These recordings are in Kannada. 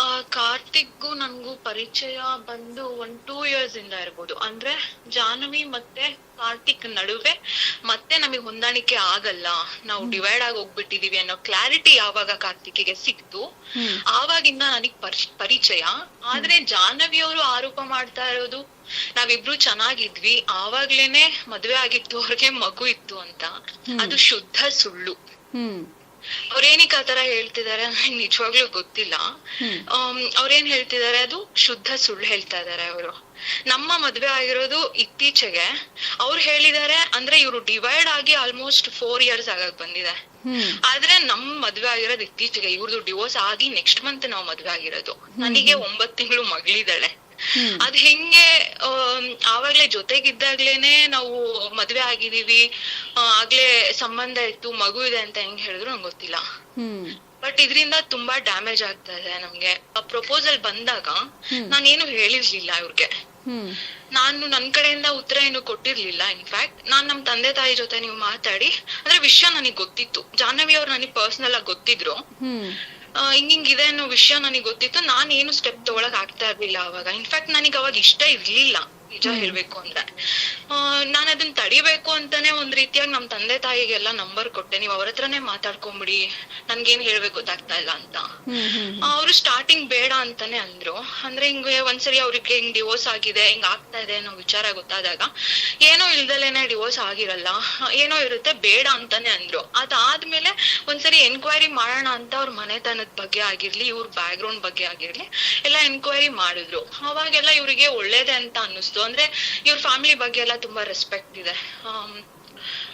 ಆ, ಕಾರ್ತಿಕ್ಗೂ ನನ್ಗೂ ಪರಿಚಯ ಬಂದು ಒಂದ್ ಟೂ ಇಯರ್ಸ್ ಇಂದ ಇರ್ಬೋದು. ಅಂದ್ರೆ ಜಾಹ್ನವಿ ಮತ್ತೆ ಕಾರ್ತಿಕ್ ನಡುವೆ ಮತ್ತೆ ನಮಗೆ ಹೊಂದಾಣಿಕೆ ಆಗಲ್ಲ. ನಾವು ಡಿವೈಡ್ ಆಗಿ ಹೋಗ್ಬಿಟ್ಟಿದೀವಿ ಅನ್ನೋ ಕ್ಲಾರಿಟಿ ಯಾವಾಗ ಕಾರ್ತಿಕ್ಗೆ ಸಿಕ್ತು. ಆವಾಗಿಂದ ನನಗ್ ಪರಿ- ಪರಿಚಯ. ಆದ್ರೆ ಜಾಹ್ನವಿ ಅವರು ಆರೋಪ ಮಾಡ್ತಾ ಇರೋದು ನಾವಿಬ್ರು ಚೆನ್ನಾಗಿದ್ವಿ ಆವಾಗ್ಲೇನೆ ಮದ್ವೆ ಆಗಿತ್ತು ಅವ್ರಿಗೆ ಮಗು ಇತ್ತು ಅಂತ. ಅದು ಶುದ್ಧ ಸುಳ್ಳು. ಅವ್ರೇನಿಕ್ ಆತರ ಹೇಳ್ತಿದಾರೆ ನನಗೆ ನಿಜವಾಗ್ಲೂ ಗೊತ್ತಿಲ್ಲ. ಅವ್ರೇನ್ ಹೇಳ್ತಿದಾರೆ ಅದು ಶುದ್ಧ ಸುಳ್ಳು ಹೇಳ್ತಾ ಇದಾರೆ ಅವರು. ನಮ್ಮ ಮದ್ವೆ ಆಗಿರೋದು ಇತ್ತೀಚೆಗೆ ಅವ್ರು ಹೇಳಿದಾರೆ ಅಂದ್ರೆ ಇವ್ರು ಡಿವೈಡ್ ಆಗಿ ಆಲ್ಮೋಸ್ಟ್ ಫೋರ್ ಇಯರ್ಸ್ ಆಗಕ್ ಬಂದಿದೆ. ಆದ್ರೆ ನಮ್ ಮದ್ವೆ ಆಗಿರೋದು ಇತ್ತೀಚೆಗೆ ಇವ್ರದ್ದು ಡಿವೋರ್ಸ್ ಆಗಿ ನೆಕ್ಸ್ಟ್ ಮಂತ್ ನಾವ್ ಮದ್ವೆ ಆಗಿರೋದು. ನನಗೆ ಒಂಬತ್ ತಿಂಗಳು ಮಗಳಿದಾಳೆ ಹ್ಮ್. ಅದ್ ಹೆಂಗೆ ಆವಾಗ್ಲೇ ಜೊತೆಗಿದ್ದಾಗ್ಲೇನೆ ನಾವು ಮದ್ವೆ ಆಗಿದೀವಿ ಆಗ್ಲೇ ಸಂಬಂಧ ಇತ್ತು ಮಗು ಇದೆ ಅಂತ ಹೆಂಗ್ ಹೇಳಿದ್ರು ನಂಗೆ ಗೊತ್ತಿಲ್ಲ. ಬಟ್ ಇದ್ರಿಂದ ತುಂಬಾ ಡ್ಯಾಮೇಜ್ ಆಗ್ತಾ ಇದೆ ನಮ್ಗೆ. ಪ್ರಪೋಸಲ್ ಬಂದಾಗ. ನಾನೇನು ಹೇಳಿರ್ಲಿಲ್ಲ ಇವ್ರಿಗೆ. ನಾನು ನನ್ ಕಡೆಯಿಂದ ಉತ್ತರ ಏನು ಕೊಟ್ಟಿರ್ಲಿಲ್ಲ ಇನ್ಫ್ಯಾಕ್ಟ್ ನಾನ್ ನಮ್ ತಂದೆ ತಾಯಿ ಜೊತೆ ನೀವು ಮಾತಾಡಿ ಅಂದ್ರೆ ವಿಷಯ ನನಗ್ ಗೊತ್ತಿತ್ತು. ಜಾಹ್ನವಿ ಅವ್ರು ನನಗ್ ಪರ್ಸನಲ್ ಆಗಿ ಗೊತ್ತಿದ್ರು. ಹ್ಮ್ ಆ, ಹಿಂಗ್ ಹಿಂಗ್ ಇದೆ ಅನ್ನೋ ವಿಷಯ ನನಗೆ ಗೊತ್ತಿತ್ತು. ನಾನ್ ಏನು ಸ್ಟೆಪ್ ತಗೊಳಕ್ ಆಗ್ತಾ ಇರ್ಲಿಲ್ಲ ಅವಾಗ. ಇನ್ಫ್ಯಾಕ್ಟ್ ನನಗೆ ಅವಾಗ ಇಷ್ಟ ಇರ್ಲಿಲ್ಲ. ನಿಜ ಹೇಳ್ಬೇಕು ಅಂದ್ರೆ. ಆ, ನಾನ್ ಅದನ್ನ ತಡಿಬೇಕು ಅಂತಾನೆ ಒಂದ್ ರೀತಿಯಾಗಿ ನಮ್ ತಂದೆ ತಾಯಿಗೆಲ್ಲ ನಂಬರ್ ಕೊಟ್ಟೆ. ನೀವ್ ಅವ್ರ ಹತ್ರನೇ ಮಾತಾಡ್ಕೊಂಬಿಡಿ. ನನ್ಗೇನ್ ಹೇಳ್ಬೇಕು ಗೊತ್ತಾಗ್ತಾ ಇಲ್ಲ ಅಂತ. ಅವ್ರು ಸ್ಟಾರ್ಟಿಂಗ್ ಬೇಡ ಅಂತಾನೆ ಅಂದ್ರು. ಅಂದ್ರೆ ಹಿಂಗೆ ಒಂದ್ಸರಿ ಅವ್ರಿಗೆ ಹಿಂಗ್ ಡಿವೋರ್ಸ್ ಆಗಿದೆ ಹಿಂಗ್ ಆಗ್ತಾ ಇದೆ ಅನ್ನೋ ವಿಚಾರ ಗೊತ್ತಾದಾಗ ಏನೋ ಇಲ್ದಲೇನೆ ಡಿವೋರ್ಸ್ ಆಗಿರಲ್ಲ ಏನೋ ಇರುತ್ತೆ ಬೇಡ ಅಂತಾನೆ ಅಂದ್ರು. ಅದಾದ್ಮೇಲೆ ಒಂದ್ಸರಿ ಎನ್ಕ್ವೈರಿ ಮಾಡೋಣ ಅಂತ ಅವ್ರ ಮನೆತನದ ಬಗ್ಗೆ ಆಗಿರ್ಲಿ ಇವ್ರ ಬ್ಯಾಕ್ ಗ್ರೌಂಡ್ ಬಗ್ಗೆ ಆಗಿರ್ಲಿ ಎಲ್ಲ ಎನ್ಕ್ವೈರಿ ಮಾಡಿದ್ರು. ಅವಾಗೆಲ್ಲ ಇವ್ರಿಗೆ ಒಳ್ಳೇದೇ ಅಂತ ಅನ್ನಿಸ್ತು. ಅಂದ್ರೆ ಇವ್ರ ಫ್ಯಾಮಿಲಿ ಬಗ್ಗೆ ಎಲ್ಲ ತುಂಬಾ ರೆಸ್ಪೆಕ್ಟ್ ಇದೆ.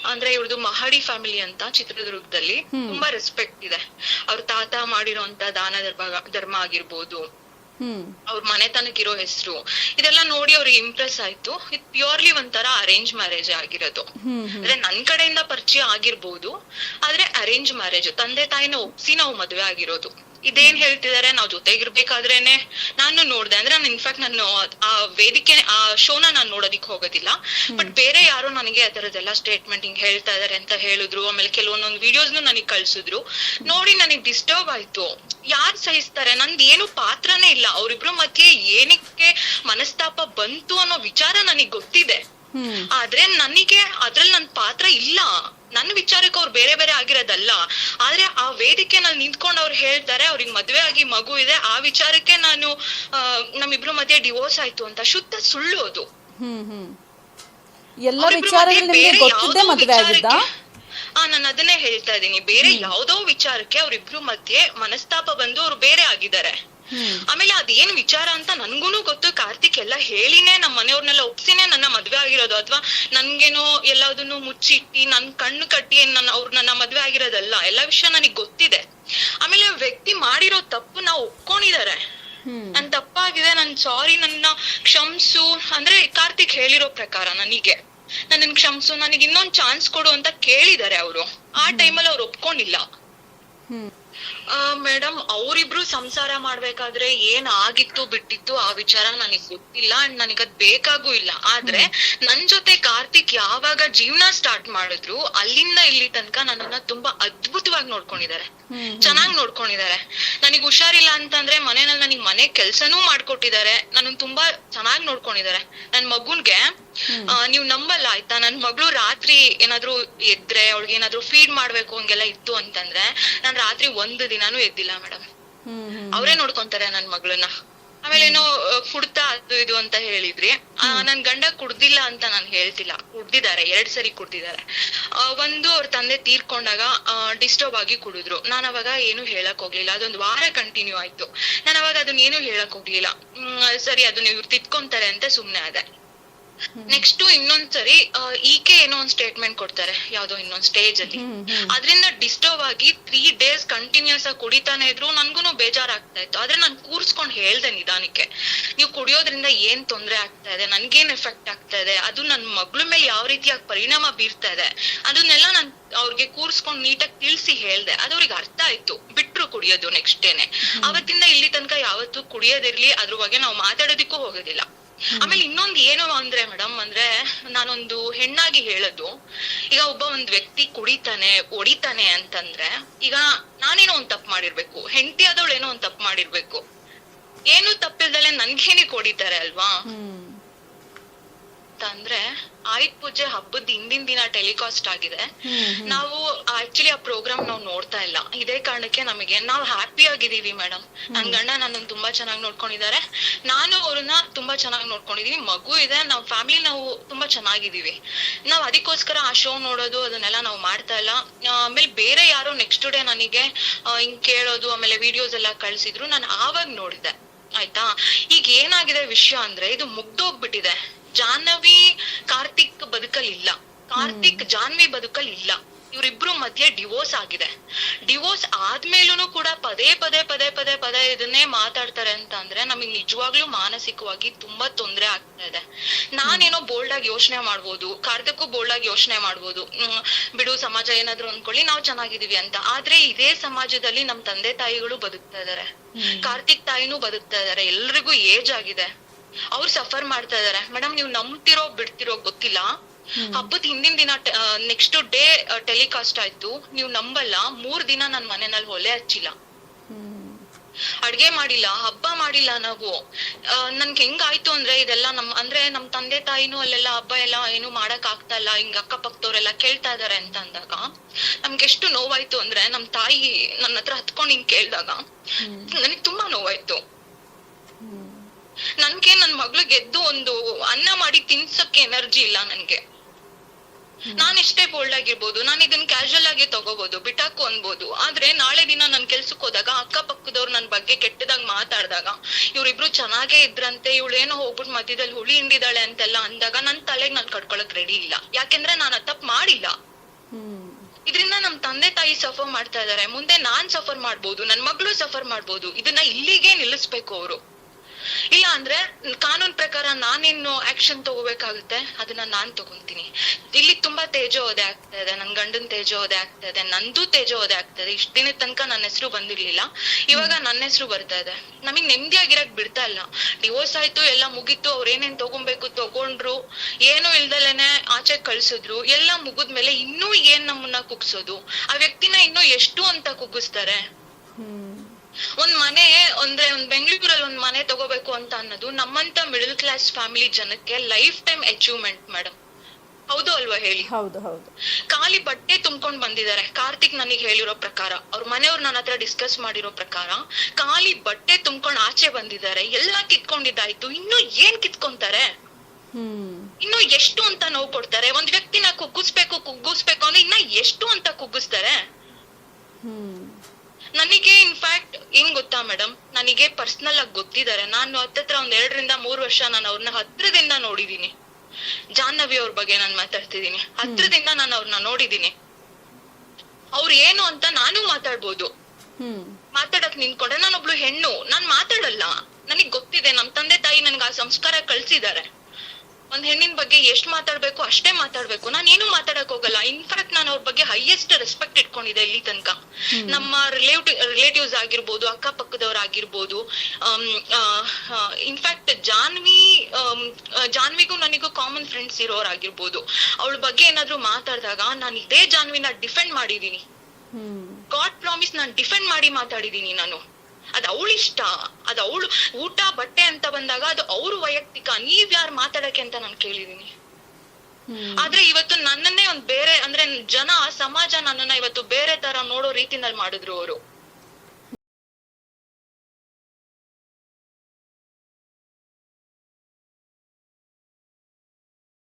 ಅಂದ್ರೆ ಇವ್ರದ್ದು ಮಹಡಿ ಫ್ಯಾಮಿಲಿ ಅಂತ ಚಿತ್ರದುರ್ಗದಲ್ಲಿ ತುಂಬಾ ರೆಸ್ಪೆಕ್ಟ್ ಇದೆ. ಅವ್ರ ತಾತ ಮಾಡಿರೋಂತ ದಾನ ಧರ್ಮ ಧರ್ಮ ಆಗಿರ್ಬೋದು. ಹ್ಮ್. ಮನೆತನಕ್ ಇರೋ ಹೆಸರು. ಇದೆಲ್ಲ ನೋಡಿ ಅವ್ರಿಗೆ ಇಂಪ್ರೆಸ್ ಆಯ್ತು. ಇದು ಪ್ಯೂರ್ಲಿ ಒಂಥರ ಅರೇಂಜ್ ಮ್ಯಾರೇಜ್ ಆಗಿರೋದು. ಅಂದ್ರೆ ನನ್ ಕಡೆಯಿಂದ ಪರಿಚಯ ಆಗಿರ್ಬೋದು ಆದ್ರೆ ಅರೇಂಜ್ ಮ್ಯಾರೇಜ್ ತಂದೆ ತಾಯಿನ ಒಪ್ಸಿ ನಾವು ಮದ್ವೆ ಆಗಿರೋದು. ಇದೇನ್ ಹೇಳ್ತಿದಾರೆ? ನಾವ್ ಜೊತೆಗಿರ್ಬೇಕಾದ್ರೇನೆ. ನಾನು ನೋಡ್ದೆ ಅಂದ್ರೆ ನಾನು ಇನ್ಫ್ಯಾಕ್ಟ್ ನಾನು ಆ ವೇದಿಕೆ ಆ ಶೋನ ನಾನ್ ನೋಡೋದಿಕ್ ಹೋಗೋದಿಲ್ಲ. ಬಟ್ ಬೇರೆ ಯಾರು ನನಗೆ ಆ ತರದೆಲ್ಲ ಸ್ಟೇಟ್ಮೆಂಟ್ ಹಿಂಗ್ ಹೇಳ್ತಾ ಇದಾರೆ ಅಂತ ಹೇಳಿದ್ರು. ಆಮೇಲೆ ಕೆಲವೊಂದೊಂದು ವಿಡಿಯೋಸ್ನು ನನಗ್ ಕಳ್ಸಿದ್ರು. ನೋಡಿ ನನಗ್ ಡಿಸ್ಟರ್ಬ್ ಆಯ್ತು. ಯಾರ್ ಸಹಿಸ್ತಾರೆ? ನಂದ್ ಏನು ಪಾತ್ರನೇ ಇಲ್ಲ. ಅವ್ರಿಬ್ರು ಮಧ್ಯೆ ಏನಕ್ಕೆ ಮನಸ್ತಾಪ ಬಂತು ಅನ್ನೋ ವಿಚಾರ ನನಗ್ ಗೊತ್ತಿದೆ. ಆದ್ರೆ ನನಗೆ ಅದ್ರಲ್ಲಿ ನನ್ ಪಾತ್ರ ಇಲ್ಲ. ನನ್ನ ವಿಚಾರಕ್ಕೆ ಅವ್ರು ಬೇರೆ ಬೇರೆ ಆಗಿರೋದಲ್ಲ ಆದ್ರೆ ಆ ವೇದಿಕೆನಲ್ಲಿ ನಿಂತ್ಕೊಂಡು ಅವ್ರು ಹೇಳ್ತಾರೆ ಅವ್ರಿಗೆ ಮದ್ವೆ ಆಗಿ ಮಗು ಇದೆ ಆ ವಿಚಾರಕ್ಕೆ ನಾನು ಆ, ನಮ್ಮಿಬ್ರು ಮಧ್ಯೆ ಡಿವೋರ್ಸ್ ಆಯ್ತು ಅಂತ. ಶುದ್ಧ ಸುಳ್ಳು ಅದು. ಹ್ಮ್ ಹ್ಮ್. ಎಲ್ಲ ವಿಚಾರಕ್ಕೆ- ಆ ನಾನು ಅದನ್ನೇ ಹೇಳ್ತಾ ಇದೀನಿ ಬೇರೆ ಯಾವ್ದೋ ವಿಚಾರಕ್ಕೆ ಅವ್ರಿಬ್ರು ಮಧ್ಯೆ ಮನಸ್ತಾಪ ಬಂದು ಅವ್ರು ಬೇರೆ ಆಗಿದ್ದಾರೆ. ಆಮೇಲೆ ಅದೇನ್ ವಿಚಾರ ಅಂತ ನನ್ಗೂನು ಗೊತ್ತು. ಕಾರ್ತಿಕ್ ಎಲ್ಲ ಹೇಳಿನೇ ನಮ್ ಮನೆಯವ್ರನ್ನೆಲ್ಲ ಒಪ್ಸಿನೇ ನನ್ನ ಮದ್ವೆ ಆಗಿರೋದು. ಅಥವಾ ನನ್ಗೇನೋ ಎಲ್ಲದನ್ನು ಮುಚ್ಚಿಟ್ಟಿ ನನ್ ಕಣ್ಣು ಕಟ್ಟಿ ನನ್ನ ಅವ್ರ ನನ್ನ ಮದ್ವೆ ಆಗಿರೋದಲ್ಲ. ಎಲ್ಲ ವಿಷಯ ನನಗ್ ಗೊತ್ತಿದೆ. ಆಮೇಲೆ ವ್ಯಕ್ತಿ ಮಾಡಿರೋ ತಪ್ಪು ನಾವು ಒಪ್ಕೊಂಡಿದಾರೆ. ನನ್ ತಪ್ಪಾಗಿದೆ ನನ್ ಸಾರಿ ನನ್ನ ಕ್ಷಮ್ಸು. ಅಂದ್ರೆ ಕಾರ್ತಿಕ್ ಹೇಳಿರೋ ಪ್ರಕಾರ ನನಗೆ. ನನ್ನ ಕ್ಷಮ್ಸು ನನಗೆ ಇನ್ನೊಂದ್ ಚಾನ್ಸ್ ಕೊಡು ಅಂತ ಕೇಳಿದ್ದಾರೆ ಅವರು. ಆ ಟೈಮಲ್ಲಿ ಅವ್ರು ಒಪ್ಕೊಂಡಿಲ್ಲ. ಮೇಡಮ್ ಅವರಿಬ್ರು ಸಂಸಾರ ಮಾಡ್ಬೇಕಾದ್ರೆ ಏನ್ ಆಗಿತ್ತು ಬಿಟ್ಟಿತ್ತು ಆ ವಿಚಾರ ನನಗ್ ಗೊತ್ತಿಲ್ಲ ಅಂಡ್ ನನಗದ್ ಬೇಕಾಗೂ ಇಲ್ಲ. ಆದ್ರೆ ನನ್ ಜೊತೆ ಕಾರ್ತಿಕ್ ಯಾವಾಗ ಜೀವನ ಸ್ಟಾರ್ಟ್ ಮಾಡಿದ್ರು ಅಲ್ಲಿಂದ ಇಲ್ಲಿ ತನಕ ನನ್ನನ್ನ ತುಂಬಾ ಅದ್ಭುತವಾಗಿ ನೋಡ್ಕೊಂಡಿದ್ದಾರೆ. ಚೆನ್ನಾಗ್ ನೋಡ್ಕೊಂಡಿದ್ದಾರೆ. ನನಗ್ ಹುಷಾರಿಲ್ಲ ಅಂತಂದ್ರೆ ಮನೆಯಲ್ಲಿ ನನಗ್ ಮನೆ ಕೆಲ್ಸನೂ ಮಾಡ್ಕೊಟ್ಟಿದ್ದಾರೆ. ನನ್ನ ತುಂಬಾ ಚೆನ್ನಾಗ್ ನೋಡ್ಕೊಂಡಿದ್ದಾರೆ. ನನ್ ಮಗುನ್ಗೆ ಆ, ನೀವ್ ನಂಬಲ್ಲ ಆಯ್ತಾ? ನನ್ ಮಗಳು ರಾತ್ರಿ ಏನಾದ್ರು ಎದ್ರೆ ಅವಳಿಗೆ ಏನಾದ್ರು ಫೀಡ್ ಮಾಡ್ಬೇಕು ಹಂಗೆಲ್ಲ ಇತ್ತು ಅಂತಂದ್ರೆ ನಾನ್ ರಾತ್ರಿ ಒಂದು ದಿನಾನು ಎದ್ದಿಲ್ಲ ಮೇಡಮ್. ಅವರೇ ನೋಡ್ಕೊಂತಾರೆ ನನ್ ಮಗಳನ್ನ. ಆಮೇಲೆ ಏನೋ ಕುಡ್ತಾ ಅದು ಇದು ಅಂತ ಹೇಳಿದ್ರಿ. ಆ, ನನ್ ಗಂಡ ಕುಡ್ದಿಲ್ಲ ಅಂತ ನಾನ್ ಹೇಳ್ತಿಲ್ಲ. ಕುಡ್ದಿದ್ದಾರೆ ಎರಡ್ ಸರಿ ಕುಡ್ದಿದ್ದಾರೆ. ಒಂದು ಅವ್ರ ತಂದೆ ತೀರ್ಕೊಂಡಾಗ ಡಿಸ್ಟರ್ಬ್ ಆಗಿ ಕುಡಿದ್ರು. ನಾನ್ ಅವಾಗ ಏನು ಹೇಳಕ್ ಹೋಗ್ಲಿಲ್ಲ. ಅದೊಂದ್ ವಾರ ಕಂಟಿನ್ಯೂ ಆಯ್ತು. ನಾನ್ ಅವಾಗ ಅದನ್ನ ಏನು ಹೇಳಕ್ ಹೋಗ್ಲಿಲ್ಲ. ಸರಿ ಅದನ್ನ ಇವ್ರು ತಿತ್ಕೊಂತಾರೆ ಅಂತ ಸುಮ್ನೆ ಆದೆ. ನೆಕ್ಸ್ಟ್ ಇನ್ನೊಂದ್ಸರಿ ಈಕೆ ಏನೋ ಒಂದ್ ಸ್ಟೇಟ್ಮೆಂಟ್ ಕೊಡ್ತಾರೆ ಯಾವ್ದೋ ಇನ್ನೊಂದ್ ಸ್ಟೇಜ್ ಅಲ್ಲಿ. ಅದ್ರಿಂದ ಡಿಸ್ಟರ್ಬ್ ಆಗಿ ತ್ರೀ ಡೇಸ್ ಕಂಟಿನ್ಯೂಸ್ ಆಗಿ ಕುಡಿತಾನೆ ಇದ್ರು ನನ್ಗೂನು ಬೇಜಾರಾಗ್ತಾ ಇತ್ತು. ಆದ್ರೆ ನಾನ್ ಕೂರ್ಸ್ಕೊಂಡ್ ಹೇಳ್ದೆ ನಿಧಾನಕ್ಕೆ. ನೀವು ಕುಡಿಯೋದ್ರಿಂದ ಏನ್ ತೊಂದ್ರೆ ಆಗ್ತಾ ಇದೆ? ನನ್ಗೇನ್ ಎಫೆಕ್ಟ್ ಆಗ್ತಾ ಇದೆ? ಅದು ನನ್ ಮಗ್ಳ ಮೇಲೆ ಯಾವ ರೀತಿಯಾಗಿ ಪರಿಣಾಮ ಬೀರ್ತಾ ಇದೆ? ಅದನ್ನೆಲ್ಲ ನಾನ್ ಅವ್ರಿಗೆ ಕೂರ್ಸ್ಕೊಂಡ್ ನೀಟಾಗಿ ತಿಳಿಸಿ ಹೇಳ್ದೆ. ಅದು ಅವ್ರಿಗೆ ಅರ್ಥ ಆಯ್ತು. ಬಿಟ್ರು ಕುಡಿಯೋದು ನೆಕ್ಸ್ಟ್ ಡೇನೆ. ಅವತ್ತಿಂದ ಇಲ್ಲಿ ತನಕ ಯಾವತ್ತೂ ಕುಡಿಯೋದಿರ್ಲಿ. ಅದ್ರ ಬಗ್ಗೆ ನಾವು ಮಾತಾಡೋದಿಕ್ಕೂ ಹೋಗೋದಿಲ್ಲ. ಆಮೇಲೆ ಇನ್ನೊಂದ್ ಏನು ಅಂದ್ರೆ ಮೇಡಮ್ ಅಂದ್ರೆ ನಾನೊಂದು ಹೆಣ್ಣಾಗಿ ಹೇಳೋದು. ಈಗ ಒಬ್ಬ ಒಂದ್ ವ್ಯಕ್ತಿ ಕುಡಿತಾನೆ ಹೊಡಿತಾನೆ ಅಂತಂದ್ರೆ ಈಗ ನಾನೇನೋ ಒಂದ್ ತಪ್ಪು ಮಾಡಿರ್ಬೇಕು. ಹೆಂಡತಿ ಆದವಳು ಏನೋ ಒಂದ್ ತಪ್ಪು ಮಾಡಿರ್ಬೇಕು. ಏನು ತಪ್ಪಿಲ್ದಲೆ ನನ್ಗೇನಿ ಹೊಡಿತಾರೆ ಅಲ್ವಾ? ಅಂತ ಅಂದ್ರೆ ಆಯುಧ ಪೂಜೆ ಹಬ್ಬದ ಹಿಂದಿನ ದಿನ ಟೆಲಿಕಾಸ್ಟ್ ಆಗಿದೆ. ನಾವು ಆಕ್ಚುಲಿ ಆ ಪ್ರೋಗ್ರಾಮ್ ನಾವು ನೋಡ್ತಾ ಇಲ್ಲ. ಇದೇ ಕಾರಣಕ್ಕೆ ನಮಗೆ ನಾವು ಹ್ಯಾಪಿ ಆಗಿದೀವಿ ಮೇಡಮ್ ನನ್ ಗಂಡ ನನ್ನನ್ನು ತುಂಬಾ ಚೆನ್ನಾಗಿ ನೋಡ್ಕೊಂಡಿದ್ದಾರೆ. ನಾನು ಅವ್ರನ್ನ ತುಂಬಾ ಚೆನ್ನಾಗಿ ನೋಡ್ಕೊಂಡಿದೀನಿ. ಮಗು ಇದೆ ನಾವ್ ಫ್ಯಾಮಿಲಿ ನಾವು ತುಂಬಾ ಚೆನ್ನಾಗಿದೀವಿ ನಾವ್ ಅದಕ್ಕೋಸ್ಕರ ಆ ಶೋ ನೋಡೋದು ಅದನ್ನೆಲ್ಲ ನಾವು ಮಾಡ್ತಾ ಇಲ್ಲ. ಆಮೇಲೆ ಬೇರೆ ಯಾರೋ ನೆಕ್ಸ್ಟ್ ಡೇ ನನಗೆ ಹಿಂಗ್ ಕೇಳೋದು ಆಮೇಲೆ ವಿಡಿಯೋಸ್ ಎಲ್ಲ ಕಳ್ಸಿದ್ರು. ನಾನು ಆವಾಗ ನೋಡಿದೆ ಆಯ್ತಾ? ಈಗ ಏನಾಗಿದೆ ವಿಷಯ ಅಂದ್ರೆ ಇದು ಮುಗ್ದೋಗ್ಬಿಟ್ಟಿದೆ. ಜಾಹ್ನವಿ ಕಾರ್ತಿಕ್ ಬದುಕಲ್ ಇಲ್ಲ. ಕಾರ್ತಿಕ್ ಜಾನ್ವಿ ಬದುಕಲಿಲ್ಲ ಇವ್ರಿಬ್ರು ಮಧ್ಯೆ ಡಿವೋರ್ಸ್ ಆಗಿದೆ. ಡಿವೋರ್ಸ್ ಆದ್ಮೇಲೂ ಕೂಡ ಪದೇ ಪದೇ ಪದೇ ಪದೇ ಪದೇ ಇದನ್ನೇ ಮಾತಾಡ್ತಾರೆ ಅಂತ ಅಂದ್ರೆ ನಮಗ್ ನಿಜವಾಗ್ಲೂ ಮಾನಸಿಕವಾಗಿ ತುಂಬಾ ತೊಂದ್ರೆ ಆಗ್ತಾ ಇದೆ. ನಾನೇನೋ ಬೋಲ್ಡ್ ಆಗಿ ಯೋಚನೆ ಮಾಡ್ಬೋದು. ಕಾರ್ತಿಕ್ಕೂ ಬೋಲ್ಡ್ ಆಗಿ ಯೋಚನೆ ಮಾಡ್ಬೋದು. ಹ್ಮ್, ಬಿಡು ಸಮಾಜ ಏನಾದ್ರು ಅನ್ಕೊಳ್ಳಿ ನಾವು ಚೆನ್ನಾಗಿದೀವಿ ಅಂತ. ಆದ್ರೆ ಇದೇ ಸಮಾಜದಲ್ಲಿ ನಮ್ ತಂದೆ ತಾಯಿಗಳು ಬದುಕ್ತಾ ಇದಾರೆ. ಕಾರ್ತಿಕ್ ತಾಯಿನೂ ಬದುಕ್ತಾ ಇದಾರೆ. ಎಲ್ರಿಗೂ ಏಜ್ ಆಗಿದೆ. ಅವ್ರು ಸಫರ್ ಮಾಡ್ತಾ ಇದಾರೆ. ಮೇಡಮ್ ನೀವು ನಂಬ್ತಿರೋ ಬಿಡ್ತಿರೋ ಗೊತ್ತಿಲ್ಲ. ಹಬ್ಬದ ಹಿಂದಿನ ದಿನ ನೆಕ್ಸ್ಟ್ ಡೇ ಟೆಲಿಕಾಸ್ಟ್ ಆಯ್ತು. ನೀವು ನಂಬಲ್ಲ. ಮೂರ್ ದಿನ ನನ್ ಮನೆನಲ್ಲಿ ಒಲೆ ಹಚ್ಚಿಲ್ಲ. ಅಡ್ಗೆ ಮಾಡಿಲ್ಲ ಹಬ್ಬ ಮಾಡಿಲ್ಲ ನಾವು. ನನ್ಗೆ ಹೆಂಗಾಯ್ತು ಅಂದ್ರೆ ಇದೆಲ್ಲ ನಮ್ ಅಂದ್ರೆ ನಮ್ ತಂದೆ ತಾಯಿನೂ ಅಲ್ಲೆಲ್ಲ ಹಬ್ಬ ಎಲ್ಲ ಏನು ಮಾಡಕ್ ಆಗ್ತಾ ಇಲ್ಲ ಹಿಂಗ್ ಅಕ್ಕಪಕ್ಕದವ್ರೆಲ್ಲ ಕೇಳ್ತಾ ಇದಾರೆ ಅಂತ ಅಂದಾಗ ನಮ್ಗೆ ಎಷ್ಟು ನೋವಾಯ್ತು ಅಂದ್ರೆ ನಮ್ ತಾಯಿ ನನ್ನ ಹತ್ರ ಹತ್ಕೊಂಡ್ ಹಿಂಗ್ ಕೇಳ್ದಾಗ ನನಗ್ ತುಂಬಾ ನೋವಾಯ್ತು. ನನ್ಗೆ ನನ್ ಮಗ್ಳು ಗೆದ್ದು ಒಂದು ಅನ್ನ ಮಾಡಿ ತಿನ್ಸಕ್ಕೆ ಎನರ್ಜಿ ಇಲ್ಲ ನನ್ಗೆ. ನಾನ್ ಎಷ್ಟೇ ಬೋಲ್ಡ್ ಆಗಿರ್ಬೋದು ನಾನು ಇದನ್ನ ಕ್ಯಾಶುಯಲ್ ಆಗಿ ತಗೋಬಹುದು ಬಿಟಾಕು ಅನ್ಬೋದು. ಆದ್ರೆ ನಾಳೆ ದಿನ ನನ್ ಕೆಲ್ಸಕ್ ಹೋದಾಗ ಅಕ್ಕ ಪಕ್ಕದವ್ರು ನನ್ ಬಗ್ಗೆ ಕೆಟ್ಟದಾಗ ಮಾತಾಡ್ದಾಗ ಇವ್ರಿಬ್ರು ಚೆನ್ನಾಗೇ ಇದ್ರಂತೆ ಇವ್ಳು ಏನೋ ಹೋಗ್ಬಿಟ್ ಮಧ್ಯದಲ್ಲಿ ಹುಳಿ ಹಿಂಡಿದಾಳೆ ಅಂತೆಲ್ಲ ಅಂದಾಗ ನನ್ ತಲೆಗ್ ನಾನ್ ಕಟ್ಕೊಳಕ್ ರೆಡಿ ಇಲ್ಲ. ಯಾಕೆಂದ್ರೆ ನಾನ್ ತಪ್ಪು ಮಾಡಿಲ್ಲ. ಇದ್ರಿಂದ ಇದರಿಂದ ನಮ್ ತಂದೆ ತಾಯಿ ಸಫರ್ ಮಾಡ್ತಾ ಇದಾರೆ. ಮುಂದೆ ನಾನ್ ಸಫರ್ ಮಾಡ್ಬೋದು ನನ್ ಮಗಳು ಸಫರ್ ಮಾಡ್ಬೋದು. ಇದನ್ನ ಇಲ್ಲಿಗೆ ನಿಲ್ಲಿಸ್ಬೇಕು ಅವರು. ಇಲ್ಲ ಅಂದ್ರೆ ಕಾನೂನ್ ಪ್ರಕಾರ ನಾನೇನು ಆಕ್ಷನ್ ತಗೋಬೇಕಾಗುತ್ತೆ. ಅದನ್ನ ನಾನ್ ತಗೊಂತೀನಿ. ಇಲ್ಲಿ ತುಂಬಾ ತೇಜೋವಧೆ ಆಗ್ತಾ ಇದೆ. ನನ್ ಗಂಡನ್ ತೇಜೋವಧೆ ಆಗ್ತಾ ಇದೆ. ನಂದು ತೇಜೋವಧೆ ಆಗ್ತಾ ಇದೆ. ಇಷ್ಟ ದಿನದ ತನಕ ನನ್ನ ಹೆಸರು ಬಂದಿರ್ಲಿಲ್ಲ. ಇವಾಗ ನನ್ನ ಹೆಸರು ಬರ್ತಾ ಇದೆ. ನಮಗ್ ನೆಮ್ಮದಿಯಾಗಿರಕ್ ಬಿಡ್ತಾ ಇಲ್ಲ. ಡಿವೋರ್ಸ್ ಆಯ್ತು ಎಲ್ಲ ಮುಗೀತು ಅವ್ರ ಏನೇನ್ ತಗೊಬೇಕು ತಗೊಂಡ್ರು ಏನು ಇಲ್ದಲೇನೆ ಆಚೆ ಕಳ್ಸಿದ್ರು ಎಲ್ಲ ಮುಗಿದ್ಮೇಲೆ ಇನ್ನೂ ಏನ್ ನಮ್ಮನ್ನ ಕುಗ್ಸೋದು? ಆ ವ್ಯಕ್ತಿನ ಇನ್ನೂ ಎಷ್ಟು ಅಂತ ಕುಗ್ಗಿಸ್ತಾರೆ ಒಂದ್ ಮನೆ ಅಂದ್ರೆ ಒಂದ್ ಬೆಂಗಳೂರಲ್ಲಿ ಒಂದ್ ಮನೆ ತಗೋಬೇಕು ಅಂತ ಅನ್ನೋದು ನಮ್ಮಂತ ಮಿಡಲ್ ಕ್ಲಾಸ್ ಫ್ಯಾಮಿಲಿ ಜನಕ್ಕೆ ಲೈಫ್ ಟೈಮ್ ಅಚೀವ್ಮೆಂಟ್ ಮೇಡಮ್ ಹೌದು ಅಲ್ವಾ ಹೇಳಿ? ಹೌದು ಹೌದು. ಖಾಲಿ ಬಟ್ಟೆ ತುಂಬ್ಕೊಂಡ್ ಬಂದಿದ್ದಾರೆ. ಕಾರ್ತಿಕ್ ನನಗೆ ಹೇಳಿರೋ ಪ್ರಕಾರ ಅವ್ರ ಮನೆಯವ್ರು ನನ್ನ ಹತ್ರ ಡಿಸ್ಕಸ್ ಮಾಡಿರೋ ಪ್ರಕಾರ ಖಾಲಿ ಬಟ್ಟೆ ತುಂಬ್ಕೊಂಡ್ ಆಚೆ ಬಂದಿದ್ದಾರೆ. ಎಲ್ಲಾ ಕಿತ್ಕೊಂಡಿದ್ದಾಯ್ತು. ಇನ್ನು ಏನ್ ಕಿತ್ಕೊಂತಾರೆ? ಇನ್ನು ಎಷ್ಟು ಅಂತ ನೋವು ಕೊಡ್ತಾರೆ? ಒಂದ್ ವ್ಯಕ್ತಿನ ಕುಗ್ಗಿಸ್ಬೇಕು ಕುಗ್ಗಿಸ್ಬೇಕು ಅಂದ್ರೆ ಇನ್ನ ಎಷ್ಟು ಅಂತ ಕುಗ್ಗಿಸ್ತಾರೆ? ನನಗೆ ಇನ್ಫ್ಯಾಕ್ಟ್ ಏನ್ ಗೊತ್ತಾ ಮೇಡಮ್ ನನಗೆ ಪರ್ಸನಲ್ ಆಗಿ ಗೊತ್ತಿದ್ದಾರೆ. ನಾನು ಹತ್ತತ್ರ ಒಂದ್ ಎರಡರಿಂದ ಮೂರ್ ವರ್ಷ ನಾನು ಅವ್ರನ್ನ ಹತ್ರದಿಂದ ನೋಡಿದೀನಿ ಜಾಹ್ನವಿ ಅವ್ರ ಬಗ್ಗೆ ನಾನ್ ಮಾತಾಡ್ತಿದೀನಿ ಹತ್ರದಿಂದ ನಾನು ಅವ್ರನ್ನ ನೋಡಿದೀನಿ ಅವ್ರು ಏನು ಅಂತ ನಾನು ಮಾತಾಡ್ಬೋದು. ಮಾತಾಡಕ್ ನಿಂತ್ಕೊಂಡ್ರೆ ನಾನೊಬ್ಳು ಹೆಣ್ಣು. ನಾನ್ ಮಾತಾಡಲ್ಲ. ನನಗ್ ಗೊತ್ತಿದೆ. ನಮ್ ತಂದೆ ತಾಯಿ ನನ್ಗೆ ಆ ಸಂಸ್ಕಾರ ಕಳ್ಸಿದ್ದಾರೆ. ಒಂದ್ ಹೆಣ್ಣಿನ ಬಗ್ಗೆ ಎಷ್ಟ್ ಮಾತಾಡ್ಬೇಕು ಅಷ್ಟೇ ಮಾತಾಡ್ಬೇಕು. ನಾನು ಏನು ಮಾತಾಡಕ್ ಹೋಗಲ್ಲ. ಇನ್ಫ್ಯಾಕ್ಟ್ ನಾನು ಅವ್ರ ಬಗ್ಗೆ ಹೈಯೆಸ್ಟ್ ರೆಸ್ಪೆಕ್ಟ್ ಇಟ್ಕೊಂಡಿದೆ ಇಲ್ಲಿ ತನಕ. ನಮ್ಮ ರಿಲೇಟಿವ್ ರಿಲೇಟಿವ್ಸ್ ಆಗಿರ್ಬೋದು ಅಕ್ಕಪಕ್ಕದವ್ರು ಆಗಿರ್ಬೋದು ಇನ್ಫ್ಯಾಕ್ಟ್ ಜಾನ್ವಿ ಆ, ಜಾನ್ವಿಗೂ ನನಗೂ ಕಾಮನ್ ಫ್ರೆಂಡ್ಸ್ ಇರೋರಾಗಿರ್ಬೋದು ಅವಳ ಬಗ್ಗೆ ಏನಾದ್ರು ಮಾತಾಡಿದಾಗ ನಾನು ಇದೇ ಜಾನ್ವಿನ ಡಿಫೆಂಡ್ ಮಾಡಿದೀನಿ. ಗಾಡ್ ಪ್ರಾಮಿಸ್ ನಾನ್ ಡಿಫೆಂಡ್ ಮಾಡಿ ಮಾತಾಡಿದೀನಿ ನಾನು. ಅದ್ ಅವಳಿಷ್ಟ ಇಷ್ಟ. ಅದ್ ಅವಳು ಊಟ ಬಟ್ಟೆ ಅಂತ ಬಂದಾಗ ಅದು ಅವ್ರು ವೈಯಕ್ತಿಕ ನೀವ್ ಯಾರು ಮಾತಾಡಕ್ಕೆ ಅಂತ ನಾನು ಕೇಳಿದೀನಿ ಆದ್ರೆ ಇವತ್ತು ನನ್ನನ್ನೇ ಒಂದ್ ಬೇರೆ ಅಂದ್ರೆ ಜನ ಸಮಾಜ ನನ್ನನ್ನ ಇವತ್ತು ಬೇರೆ ತರ ನೋಡೋ ರೀತಿನಲ್ಲಿ ಮಾಡಿದ್ರು ಅವರು.